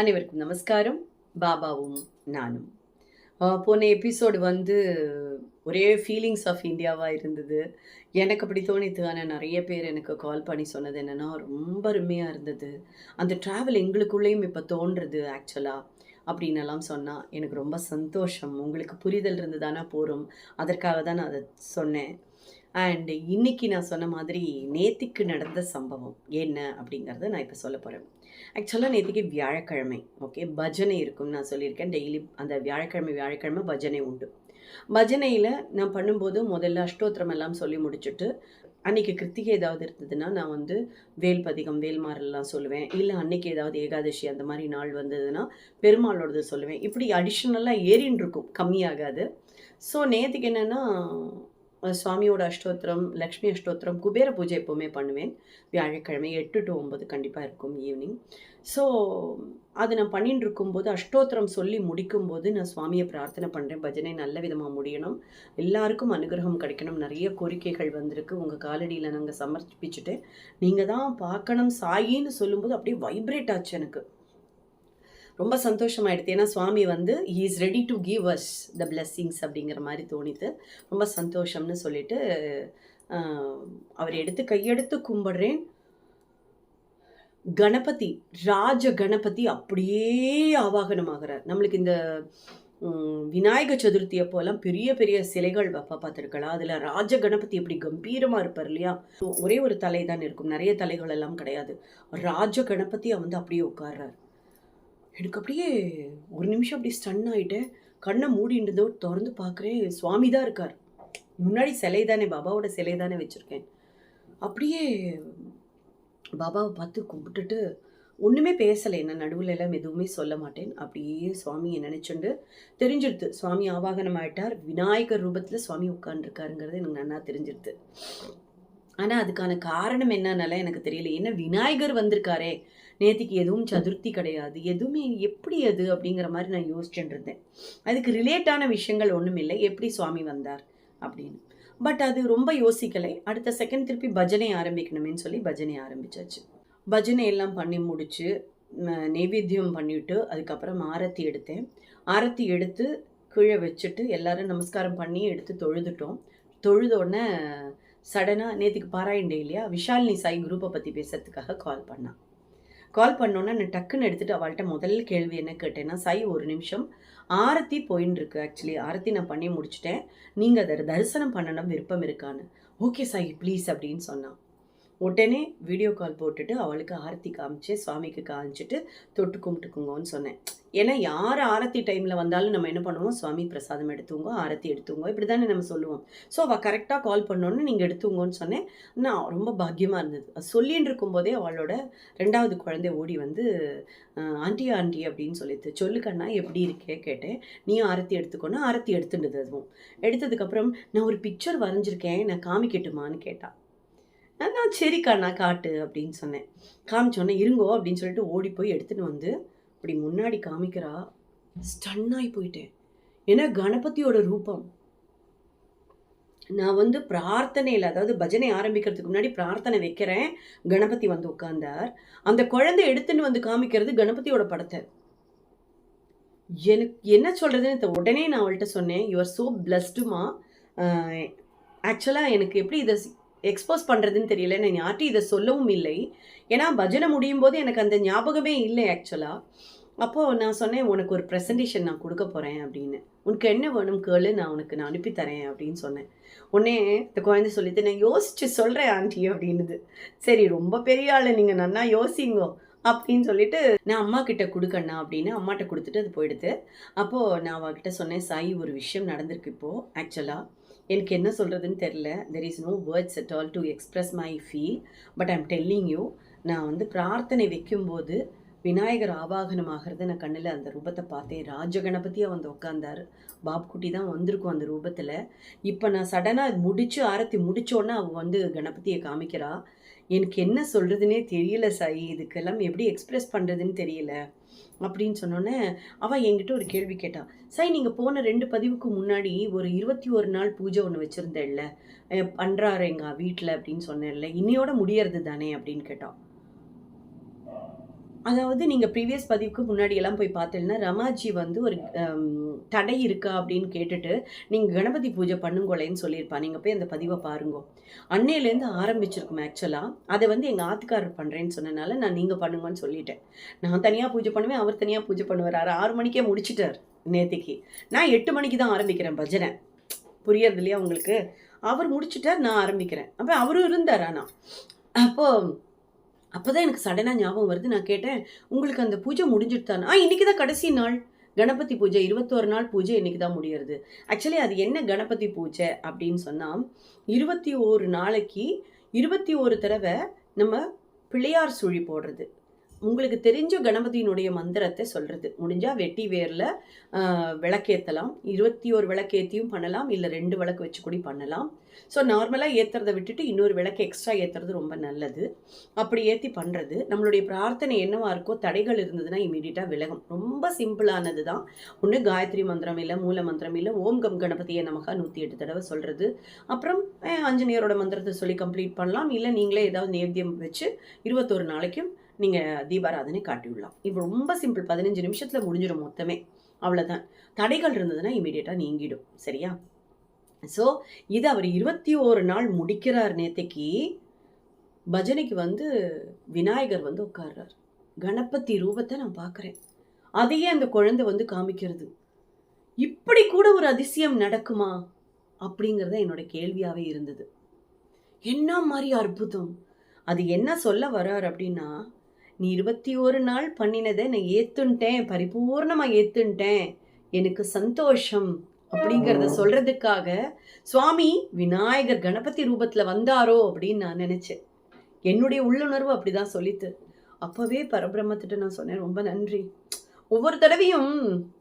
அனைவருக்கும் நமஸ்காரம். பாபாவும் நானும். போன எபிசோடு வந்து ஒரே ஃபீலிங்ஸ் ஆஃப் இந்தியாவாக இருந்தது. எனக்கு அப்படி தோணித்து ஆனால் நிறைய பேர் எனக்கு கால் பண்ணி சொன்னது என்னென்னா ரொம்ப அருமையாக இருந்தது. அந்த ட்ராவல் எங்களுக்குள்ளேயும் இப்போ தோன்றுறது ஆக்சுவலாக அப்படின்னெல்லாம் சொன்னால் எனக்கு ரொம்ப சந்தோஷம். உங்களுக்கு புரிதல் இருந்து தானே போகிறோம் அதற்காக தான் நான் அதை சொன்னேன். அண்டு இன்னைக்கு நான் சொன்ன மாதிரி நேத்திக்கு நடந்த சம்பவம் என்ன அப்படிங்கிறத நான் இப்போ சொல்ல போகிறேன் ஆக்சுவலாக நேற்றுக்கு வியாழக்கிழமை ஓகே பஜனை இருக்கும்னு நான் சொல்லியிருக்கேன். டெய்லி அந்த வியாழக்கிழமை வியாழக்கிழமை பஜனை உண்டு. பஜனையில் நான் பண்ணும்போது முதல்ல அஷ்டோத்திரம் எல்லாம் சொல்லி முடிச்சுட்டு அன்றைக்கி கிருத்திகை ஏதாவது இருந்ததுன்னா நான் வந்து வேல் பதிகம் வேல்மாரெல்லாம் சொல்லுவேன். இல்லை அன்னைக்கு ஏதாவது ஏகாதசி அந்த மாதிரி நாள் வந்ததுன்னா பெருமாளோடது சொல்லுவேன். இப்படி அடிஷ்னலாக ஏறின்னு இருக்கும். கம்மியாகாது. ஸோ நேற்றுக்கு என்னென்னா சுவாமியோட அஷ்டோத்திரம் லக்ஷ்மி அஷ்டோத்திரம் குபேர பூஜை எப்போவுமே பண்ணுவேன். வியாழக்கிழமை எட்டு டு ஒம்பது கண்டிப்பாக இருக்கும் ஈவினிங் ஸோ அது நான் பண்ணிட்டு இருக்கும்போது அஷ்டோத்திரம் சொல்லி முடிக்கும்போது நான் சுவாமியை பிரார்த்தனை பண்ணுறேன் பஜனை நல்ல விதமாக முடியணும். எல்லாருக்கும் அனுகிரகம் கிடைக்கணும். நிறைய கோரிக்கைகள் வந்திருக்கு. உங்கள் காலடியில் நாங்கள் சமர்ப்பிச்சுட்டு நீங்கள் தான் பார்க்கணும் சாயின்னு சொல்லும்போது அப்படியே வைப்ரேட் ஆச்சு எனக்கு. ரொம்ப சந்தோஷமாயிடுது. ஏன்னா சுவாமி வந்து he is ready to give us the blessings அப்படிங்கிற மாதிரி தோணித்து ரொம்ப சந்தோஷம்னு சொல்லிட்டு அவர் எடுத்து கையெடுத்து கும்பிடுறேன். கணபதி ராஜ கணபதி அப்படியே ஆவாகனமாகிறார். நம்மளுக்கு இந்த விநாயக சதுர்த்தி அப்போல்லாம் பெரிய பெரிய சிலைகள் வைப்பா பார்த்துருக்கலாம் அதில் ராஜ கணபதி எப்படி கம்பீரமாக இருப்பார் இல்லையா? ஒரே ஒரு தலை தான் இருக்கும். நிறைய தலைகள் எல்லாம் கிடையாது. ராஜ கணபதியை வந்து அப்படியே உட்கார்றாரு. எனக்கு அப்படியே ஒரு நிமிஷம் அப்படி ஸ்டன் ஆகிட்டேன் கண்ணை மூடின்றதோ திறந்து பார்க்குறேன். சுவாமி தான் இருக்கார். முன்னாடி சிலை தானே பாபாவோட சிலை தானே வச்சுருக்கேன். அப்படியே பாபாவை பார்த்து கும்பிட்டுட்டு ஒன்றுமே பேசலை. என்ன நடுவில் எல்லாம் எதுவுமே சொல்ல மாட்டேன். அப்படியே சுவாமியை நினச்சிண்டு தெரிஞ்சிடுது சுவாமி ஆவாகனம் ஆயிட்டார். விநாயகர் ரூபத்தில் சுவாமி உட்காந்துருக்காருங்கிறது எனக்கு நன்னா தெரிஞ்சிடுது ஆனால் அதுக்கான காரணம் என்னன்னால எனக்கு தெரியல. என்ன விநாயகர் வந்திருக்காரே. நேத்திக்கு எதுவும் சதுர்த்தி கிடையாது. எதுவுமே எப்படி அது அப்படிங்கிற மாதிரி நான் யோசிச்சுட்டு இருந்தேன். அதுக்கு ரிலேட்டான விஷயங்கள் ஒன்றும் இல்லை. எப்படி சுவாமி வந்தார் அப்படின்னு. பட் அது ரொம்ப யோசிக்கலை. அடுத்த செகண்ட் திருப்பி பஜனை ஆரம்பிக்கணுமேன்னு சொல்லி பஜனை ஆரம்பிச்சாச்சு. பஜனை எல்லாம் பண்ணி முடிச்சு நெவேத்தியம் நெய்வேத்தியம் பண்ணிவிட்டு அதுக்கப்புறம் ஆரத்தி எடுத்தேன். ஆரத்தி எடுத்து கீழே வச்சுட்டு எல்லாரும் நமஸ்காரம் பண்ணி எடுத்து தொழுதுட்டோம். தொழுத உடனே சடனாக நேற்றுக்கு பாராயண்டே இல்லையா? விஷாலினி சாய் குரூப்பை பற்றி பேசுறதுக்காக கால் பண்ணான். கால் பண்ணோன்னே நான் டக்குன்னு எடுத்துகிட்டு அவள்கிட்ட முதல் கேள்வி என்ன கேட்டேன்னா சாய் ஒரு நிமிஷம். ஆரத்தி போயின்னு இருக்கு ஆக்சுவலி ஆரத்தி நான் பண்ணி முடிச்சிட்டேன். நீங்கள் அதை தரிசனம் பண்ணணும் விருப்பம் இருக்கான்னு. ஓகே சாய் ப்ளீஸ் அப்படின்னு சொன்னான். உடனே வீடியோ கால் போட்டுட்டு அவளுக்கு ஆரத்தி காமிச்சு சுவாமிக்கு காமிச்சிட்டு தொட்டு கும்பிட்டுக்குங்கன்னு சொன்னேன். ஏன்னா யார் ஆரத்தி டைமில் வந்தாலும் நம்ம என்ன பண்ணுவோம்? சுவாமி பிரசாதம் எடுத்துங்க ஆரத்தி எடுத்துங்க இப்படி தானே நம்ம சொல்லுவோம். ஸோ அவள் கரெக்டாக கால் பண்ணோன்னு நீங்கள் எடுத்துங்கன்னு சொன்னேன். நான் ரொம்ப பாக்கியமாக இருந்தது. சொல்லின்னு இருக்கும்போதே அவளோட ரெண்டாவது குழந்தை ஓடி வந்து ஆண்டி ஆண்டி அப்படின்னு சொல்லிட்டு சொல்லுக்கண்ணா எப்படி இருக்கே? கேட்டேன். நீயும் ஆரத்தி எடுத்துக்கோன்னா ஆரத்தி எடுத்துட்டது அதுவும். எடுத்ததுக்கப்புறம் நான் ஒரு பிக்சர் வரைஞ்சிருக்கேன். நான் காமிக்கட்டுமான்னு கேட்டா. நான் சரிக்கா நான் காட்டு அப்படின்னு சொன்னேன். காமிச்சோன்னே இருங்கோ அப்படின்னு சொல்லிட்டு ஓடி போய் எடுத்துன்னு வந்து இப்படி முன்னாடி காமிக்கிறா ஸ்டன்னாகி போயிட்டேன். ஏன்னா கணபதியோட ரூபம். நான் வந்து பிரார்த்தனையில் அதாவது பஜனை ஆரம்பிக்கிறதுக்கு முன்னாடி பிரார்த்தனை வைக்கிறேன். கணபதி வந்து உட்கார்ந்தார். அந்த குழந்தை எடுத்துன்னு வந்து காமிக்கிறது கணபதியோட படத்தை. எனக்கு என்ன சொல்கிறதுன்னு உடனே நான் அவள்கிட்ட சொன்னேன் யூஆர் சோ பிளஸ்டுமா ஆக்சுவலாக எனக்கு எப்படி இதை எக்ஸ்போஸ் பண்ணுறதுன்னு தெரியல நான் யார்ட்டையும் இதை சொல்லவும் இல்லை. ஏன்னா பஜனை முடியும் போது எனக்கு அந்த ஞாபகமே இல்லை ஆக்சுவலாக அப்போது நான் சொன்னேன் உனக்கு ஒரு ப்ரெசன்டேஷன் நான் கொடுக்க போகிறேன் அப்படின்னு. உனக்கு என்ன வேணும் கேளு நான் உனக்கு நான் அனுப்பி தரேன் அப்படின்னு சொன்னேன். உடனே இந்த குழந்தை சொல்லிட்டு நான் யோசிச்சு சொல்கிறேன் ஆண்டி அப்படின்னுது. சரி ரொம்ப பெரிய ஆள் நீங்கள் நன்னா யோசிங்கோ அப்படின்னு சொல்லிட்டு நான் அம்மா கிட்ட கொடுக்கண்ணா அப்படின்னு அம்மாட்ட கொடுத்துட்டு அது போயிடுது. அப்போது நான் அவகிட்ட சொன்னேன் சாய் ஒரு விஷயம் நடந்திருக்கு இப்போது ஆக்சுவலாக எனக்கு என்ன சொல்கிறதுன்னு தெரில there is no words at all to express my feel but I'm telling you நான் வந்து பிரார்த்தனை வைக்கும்போது விநாயகர் ஆவாகனம் ஆகிறத நான் கண்ணில் அந்த ரூபத்தை பார்த்தேன். ராஜகணபதியாக வந்து உட்காந்தார் பாப்குட்டி தான் வந்திருக்கும் அந்த ரூபத்தில். இப்போ நான் சடனாக முடித்து ஆரத்தி முடித்தோன்னே அவ வந்து கணபதியை காமிக்கிறா. எனக்கு என்ன சொல்கிறதுனே தெரியல சாய். இதுக்கெல்லாம் எப்படி எக்ஸ்ப்ரெஸ் பண்ணுறதுன்னு தெரியல. அப்படின்னு சொன்னோன்னே அவள் என்கிட்ட ஒரு கேள்வி கேட்டா சாய் நீங்கள் போன ரெண்டு பதிவுக்கு முன்னாடி ஒரு இருபத்தி ஒரு நாள் பூஜை ஒன்று வச்சுருந்தேன்ல பண்ணுறாரு எங்கள் வீட்டில் அப்படின்னு சொன்னேன்ல இன்னையோட முடியறது தானே? அப்படின்னு கேட்டான் அதாவது நீங்கள் ப்ரீவியஸ் பதிவுக்கு முன்னாடி எல்லாம் போய் பார்த்தீங்கன்னா, ரமாஜி வந்து ஒரு தடை இருக்கா அப்படின்னு கேட்டுட்டு, நீங்கள் கணபதி பூஜை பண்ணுங்கோலேன்னு சொல்லியிருப்பா. நீங்கள் போய் அந்த பதிவை பாருங்கோ. அன்னையிலேருந்து ஆரம்பிச்சிருக்கும் ஆக்சுவலாக அதை வந்து எங்கள் ஆத்துக்காரர் பண்ணுறேன்னு சொன்னனால, நான் நீங்கள் பண்ணுங்கன்னு சொல்லிட்டேன். நான் தனியாக பூஜை பண்ணுவேன். அவர் தனியாக பூஜை பண்ணுவார் ஆறு மணிக்கே முடிச்சிட்டார் நேற்றுக்கு நான் எட்டு மணிக்கு தான் ஆரம்பிக்கிறேன் பஜனை புரியுறது இல்லையா உங்களுக்கு? அவர் முடிச்சுட்டார். நான் ஆரம்பிக்கிறேன். அப்போ அவரும் இருந்தார் ஆனா. அப்போ தான் எனக்கு சடனாக ஞாபகம் வருது. நான் கேட்டேன், "உங்களுக்கு அந்த பூஜை முடிஞ்சுடுத்தான்னு?" "ஆ இன்றைக்கி தான் கடைசி நாள். கணபதி பூஜை 21 நாள் பூஜை இன்றைக்கி தான் முடியறது." ஆக்சுவலி அது என்ன கணபதி பூஜை அப்படின்னு சொன்னால் இருபத்தி ஒரு நாளைக்கு இருபத்தி ஒரு தடவை நம்ம பிள்ளையார் சுழி போடுறது. உங்களுக்கு தெரிஞ்ச கணபதியினுடைய மந்திரத்தை சொல்கிறது முடிஞ்சால் வெட்டி வேரில் விளக்கேற்றலாம் இருபத்தி ஒரு விளக்கேற்றியும் பண்ணலாம். இல்லை ரெண்டு விளக்கு வச்சு கூட பண்ணலாம். ஸோ நார்மலாக ஏற்றுறத விட்டுட்டு இன்னொரு விளக்கு எக்ஸ்ட்ரா ஏற்றுறது ரொம்ப நல்லது. அப்படி ஏற்றி பண்ணுறது நம்மளுடைய பிரார்த்தனை என்னவாக இருக்கோ, தடைகள் இருந்ததுன்னா இமீடியட்டாக விலகும். ரொம்ப சிம்பிளானது தான். ஒன்று காயத்ரி மந்திரம் இல்லை மூல மந்திரம் இல்லை ஓம் கம் கணபதியே நமஹ 108 தடவ சொல்றது. அப்புறம் ஆஞ்சநேயரோட மந்திரத்தை சொல்லி கம்ப்ளீட் பண்ணலாம். இல்லை நீங்களே ஏதாவது நேத்தியம் வச்சு 21 நாளைக்கும் நீங்கள் தீபாராதனை காட்டிவிடலாம். இப்போ ரொம்ப சிம்பிள். பதினஞ்சு நிமிஷத்தில் முடிஞ்சிடும் மொத்தமே. அவ்வளோதான் தடைகள் இருந்ததுன்னா இமீடியட்டாக நீங்கிடும். சரியா? ஸோ இது அவர் 21 நாள் முடிக்கிறார் நேத்தைக்கு. பஜனைக்கு வந்து விநாயகர் வந்து உட்கார்றார். கணபதி ரூபத்தை நான் பார்க்குறேன். அதையே அந்த குழந்தை வந்து காமிக்கிறது. இப்படி கூட ஒரு அதிசயம் நடக்குமா? அப்படிங்கிறது தான் என்னோட கேள்வியாகவே இருந்தது. என்ன மாதிரி அற்புதம்! அது என்ன சொல்ல வர்றார் அப்படின்னா, "நீ 21 நாள் பண்ணினத நான் ஏத்துன்ட்டேன். பரிபூர்ணமா ஏத்துன்ட்டேன். எனக்கு சந்தோஷம்." அப்படிங்கிறத சொல்றதுக்காக, சுவாமி விநாயகர் கணபதி ரூபத்துல வந்தாரோ அப்படின்னு நான் நெனச்சேன். என்னுடைய உள்ளுணர்வு அப்படிதான் சொல்லித்து. அப்பவே பரபிரம்மத்திட்ட நான் சொன்னேன், "ரொம்ப நன்றி." ஒவ்வொரு தடவையும்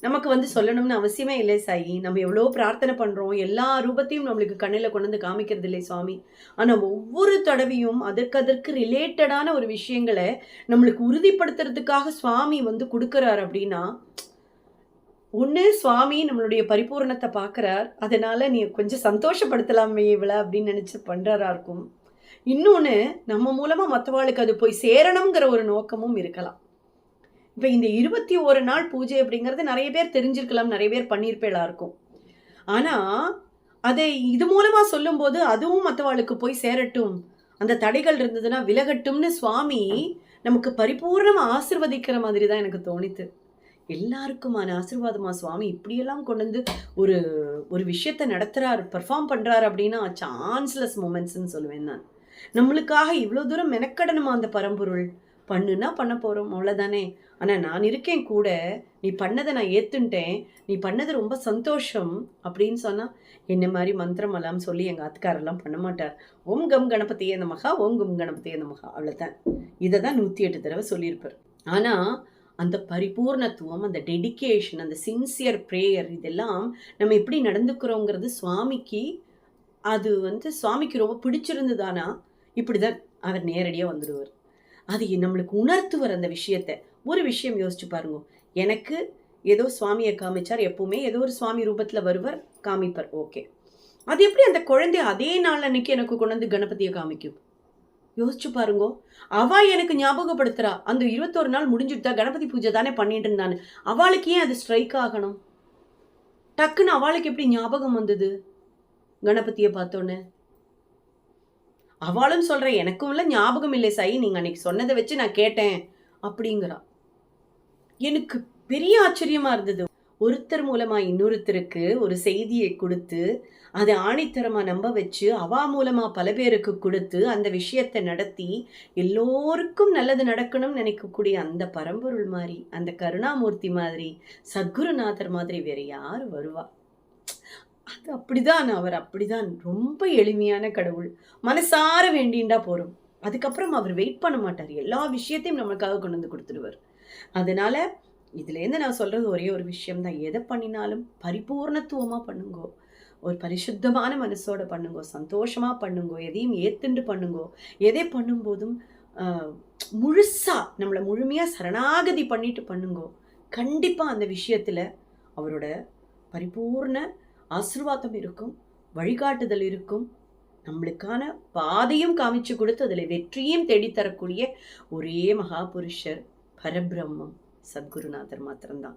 நமக்கு வந்து சொல்லணும்னு அவசியமே இல்லை சாயி. நம்ம எவ்வளோ பிரார்த்தனை பண்றோம். எல்லா ரூபத்தையும் நம்மளுக்கு கண்ணில் கொண்டு வந்து காமிக்கிறது இல்லை சுவாமி. ஆனால் ஒவ்வொரு தடவையும் அதற்கு அதற்கு ரிலேட்டடான ஒரு விஷயங்களை நம்மளுக்கு உறுதிப்படுத்துறதுக்காக சுவாமி வந்து கொடுக்குறாரு அப்படின்னா, ஒன்று சுவாமி நம்மளுடைய பரிபூர்ணத்தை பார்க்குறார். அதனால நீ கொஞ்சம் சந்தோஷப்படுத்தலாமே இவள அப்படின்னு நினச்சி பண்றாரா இருக்கும். இன்னொன்னு நம்ம மூலமாக மற்றவாளுக்கு அது போய் சேரணுங்கிற ஒரு நோக்கமும் இருக்கலாம். இப்போ இந்த 21 நாள் பூஜை அப்படிங்கிறது நிறைய பேர் தெரிஞ்சிருக்கலாம். நிறைய பேர் பண்ணியிருப்பேளா இருக்கும். ஆனால் அதை இது மூலமாக சொல்லும்போது, அதுவும் மற்றவாளுக்கு போய் சேரட்டும். அந்த தடைகள் இருந்ததுன்னா விலகட்டும்னு சுவாமி நமக்கு பரிபூர்ணமாக ஆசிர்வதிக்கிற மாதிரி தான் எனக்கு தோணித்து. எல்லாருக்குமான ஆசீர்வாதமா சுவாமி இப்படியெல்லாம் கொண்டு வந்து ஒரு ஒரு விஷயத்த நடத்துறார், பெர்ஃபார்ம் பண்ணுறாரு அப்படின்னா, சான்ஸ்லெஸ் மூமெண்ட்ஸ்ன்னு சொல்லுவேன் நான். நம்மளுக்காக இவ்வளோ தூரம் மெனக்கடணுமா அந்த பரம்பொருள்? பண்ணுன்னா பண்ண போகிறோம் அவ்வளோதானே ஆனால் நான் இருக்கேன் கூட. நீ பண்ணதை நான் ஏற்றுன்ட்டேன் நீ பண்ணது ரொம்ப சந்தோஷம் அப்படின்னு சொன்னால் என்ன மாரி மந்திரமெல்லாம் சொல்லி எங்கள் ஆத்துக்காரர்லாம் பண்ண மாட்டார். ஓம் கம் கணபதியே நமகா ஓம் கம் கணபதியே நமகா அவ்வளோதான் இதை தான் நூற்றி எட்டு தடவை சொல்லியிருப்பார். ஆனால் அந்த பரிபூர்ணத்துவம், அந்த டெடிகேஷன், அந்த சின்சியர் ப்ரேயர் இதெல்லாம் நம்ம எப்படி நடந்துக்கிறோங்கிறது சுவாமிக்கு அது வந்து சுவாமிக்கு ரொம்ப பிடிச்சிருந்ததானா, இப்படிதான் அவர் நேரடியாக வந்துடுவார். அது நம்மளுக்கு உணர்த்துவார் அந்த விஷயத்தை ஒரு விஷயம் யோசிச்சு பாருங்க எனக்கு ஏதோ சுவாமியை காமிச்சார். எப்பவுமே ஏதோ ஒரு சுவாமி ரூபத்தில் வருவார், காமிப்பார். ஓகே. அது எப்படி அந்த குழந்தை அதே நாள் அன்னைக்கு எனக்கு கொண்டு வந்து கணபதியை காமிக்கும்? யோசிச்சு பாருங்கோ. அவ எனக்கு ஞாபகப்படுத்துறா. அந்த 21 நாள் முடிஞ்சுடுத்தா கணபதி பூஜை தானே பண்ணிட்டு இருந்தான்னு. அவாளுக்கு ஏன் அது ஸ்ட்ரைக் ஆகணும்? டக்குன்னு அவாளுக்கு எப்படி ஞாபகம் வந்தது? கணபதிய அவளும் அவாளும் எனக்கும் இல்லை ஞாபகம் இல்லை சாய் நீங்கள் அன்னைக்கு சொன்னதை வச்சு நான் கேட்டேன்." அப்படிங்கிறா. எனக்கு பெரிய ஆச்சரியமா இருந்தது. ஒருத்தர் மூலமா இன்னொருத்தருக்கு ஒரு செய்தியை கொடுத்து அதை ஆணித்தரமா நம்ப வச்சு, அவா மூலமா பல பேருக்கு கொடுத்து அந்த விஷயத்தை நடத்தி, எல்லோருக்கும் நல்லது நடக்கணும்னு நினைக்கக்கூடிய அந்த பரம்பொருள் மாதிரி அந்த கருணாமூர்த்தி மாதிரி, சத்குருநாதர் மாதிரி வேற யார் வருவா? அது அப்படிதான். அவர் அப்படிதான். ரொம்ப எளிமையான கடவுள். மனசார வேண்டிண்டா போறோம் அதுக்கப்புறம் அவர் வெயிட் பண்ண மாட்டார். எல்லா விஷயத்தையும் நம்மளுக்காக கொண்டு வந்து கொடுத்துடுவார் அதனால இதுலேருந்து நான் சொல்றது ஒரே ஒரு விஷயம் தான். பண்ணினாலும் பரிபூர்ணத்துவமா பண்ணுங்கோ. ஒரு பரிசுத்தமான மனசோட பண்ணுங்கோ. சந்தோஷமா பண்ணுங்கோ. எதையும் ஏத்துண்டு பண்ணுங்கோ. எதை பண்ணும்போதும் முழுசாக முழுசா முழுமையாக சரணாகதி பண்ணிட்டு பண்ணுங்கோ. கண்டிப்பா அந்த விஷயத்துல அவரோட பரிபூர்ண ஆசிர்வாதம் இருக்கும். வழிகாட்டுதல் இருக்கும். நம்மளுக்கான பாதையும் காமிச்சு கொடுத்து அதில் வெற்றியும் தேடித்தரக்கூடிய ஒரே மகாபுருஷர் பரபிரம்மம் சத்குருநாதர் மாத்திரம்தான்.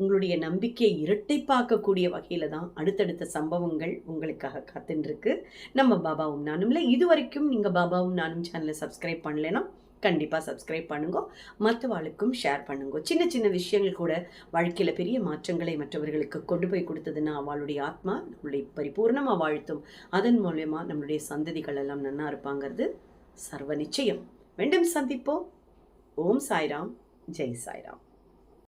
உங்களுடைய நம்பிக்கையை இரட்டைப்பாக்கக்கூடிய வகையில் தான் அடுத்தடுத்த சம்பவங்கள் உங்களுக்காக காத்துட்டுருக்கு நம்ம பாபாவும் நானும்ல இது வரைக்கும் நீங்கள் பாபாவும் நானும் சேனலை சப்ஸ்கிரைப் பண்ணலைன்னா கண்டிப்பாக சப்ஸ்கிரைப் பண்ணுங்க. மற்றவாளுக்கும் ஷேர் பண்ணுங்க. சின்ன சின்ன விஷயங்கள் கூட வாழ்க்கையில் பெரிய மாற்றங்களை மற்றவர்களுக்கு கொண்டு போய் கொடுத்ததுன்னா அவளுடைய ஆத்மா நம்மளுடைய பரிபூர்ணமாக வாழ்த்தும். அதன் மூலயமா நம்மளுடைய சந்ததிகள் எல்லாம் நன்னா இருப்பாங்கிறது சர்வ நிச்சயம். மீண்டும் சந்திப்போம். ఓం సాయిరామ్ జై సాయిరామ్.